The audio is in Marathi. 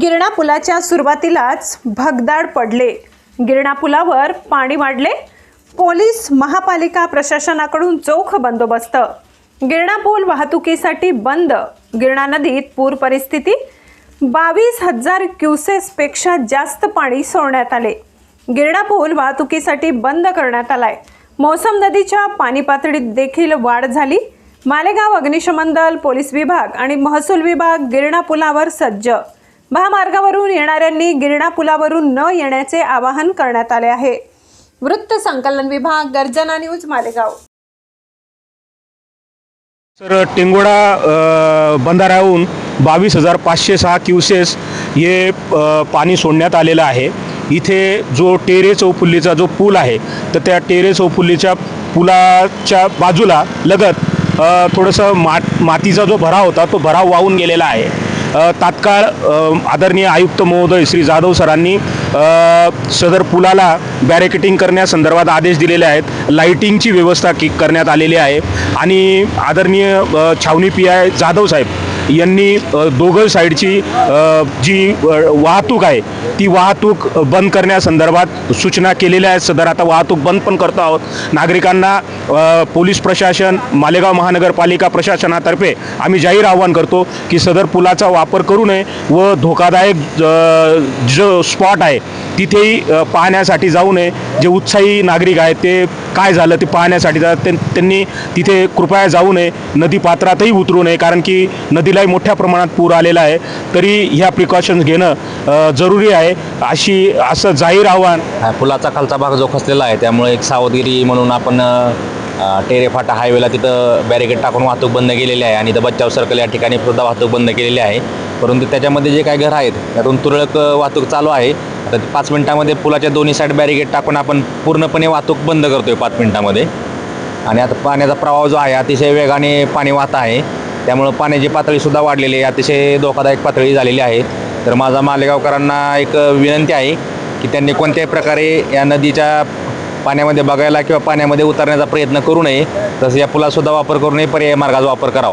गिरणा पुलाच्या सुरुवातीलाच भगदाड पडले. गिरणा पुलावर पाणी वाढले. पोलीस महापालिका प्रशासनाकडून चोख बंदोबस्त. गिरणा पूल वाहतुकीसाठी बंद. गिरणा नदीत पूर परिस्थिती. बावीस हजार क्युसेसपेक्षा जास्त पाणी सोडण्यात आले. गिरणा पूल वाहतुकीसाठी बंद करण्यात आलाय. मोसम नदीच्या पाणी पातळीत देखील वाढ झाली. मालेगाव अग्निशमन दल पोलीस विभाग आणि महसूल विभाग गिरणा पुलावर सज्ज. महामार्गावरून येणाऱ्यांनी गिरणा पुलावरून न येण्याचे आवाहन करण्यात आले आहे. वृत्त संकलन विभाग गर्जना न्यूज मालेगाव. सर टिंगोडा बंधाऱ्याहून बावीस हजार पाचशे सहा क्युसेस हे पाणी सोडण्यात आलेलं आहे. इथे जो टेरे चौफुल्लीचा जो पूल आहे तर त्या टेरे चौफुल्लीच्या पुलाच्या बाजूला लगत थोडंसं मात मातीचा जो भराव होता तो भराव वाहून गेलेला आहे. तात्काळ आदरणीय आयुक्त महोदय श्री जाधव सरांनी सदर पुलाला बॅरिकेटिंग करण्यासंदर्भात आदेश दिलेले आहेत. लाईटिंगची व्यवस्था की करण्यात आलेली आहे. आणि आदरणीय छावणी पी आय जाधव साहेब यांनी दोघं साईडची जी वाहतूक आहे ती वाहतूक बंद करण्यासंदर्भात सूचना केलेल्या आहेत सदर. आता वाहतूक बंद पण करतो आहोत. नागरिकांना पोलीस प्रशासन मालेगाव महानगरपालिका प्रशासनातर्फे आम्ही जाहीर आवाहन करतो की सदर पुलाचा वापर करू नये व धोकादायक जो स्पॉट आहे तिथेही पाहण्यासाठी जाऊ नये. जे उत्साही नागरिक आहेत ते काय झालं ते पाहण्यासाठी जातात त्यां- त्यांनी तिथे कृपया जाऊ नये नदी पात्रातही उतरू नये कारण की नदीलाही मोठ्या प्रमाणात पूर आलेला आहे. तरी ह्या प्रिकॉशन्स घेणं जरुरी आहे. अशी असं जाहीर आव्हान हा, पुलाचा खालचा भाग जो खचलेला आहे त्यामुळे एक सावधगिरी म्हणून आपण टेरेफाटा हायवेला तिथं बॅरिकेड टाकून वाहतूक बंद केलेली आहे आणि इथं बच्चाव सर्कल या ठिकाणी सुद्धा वाहतूक बंद केलेली आहे. परंतु त्याच्यामध्ये जे काही घर आहेत त्यातून तुरळक वाहतूक चालू आहे. आता पाच मिनटामध्ये पुलाच्या दोन्ही साईड बॅरिकेड टाकून आपण पूर्णपणे वाहतूक बंद करतो आहे पाच मिनटामध्ये. आणि आता पाण्याचा प्रवाह जो आहे अतिशय वेगाने पाणी वाहत आहे. त्यामुळं पाण्याची पातळीसुद्धा वाढलेली आहे. अतिशय धोकादायक पातळी झालेली आहे. तर माझा मालेगावकरांना एक विनंती आहे की त्यांनी कोणत्याही प्रकारे या नदीच्या पाण्यामध्ये बघायला किंवा पाण्यामध्ये उतरण्याचा प्रयत्न करू नये तसं या पुलासुद्धा वापर करू नये पर्याय मार्गाचा वापर करावा.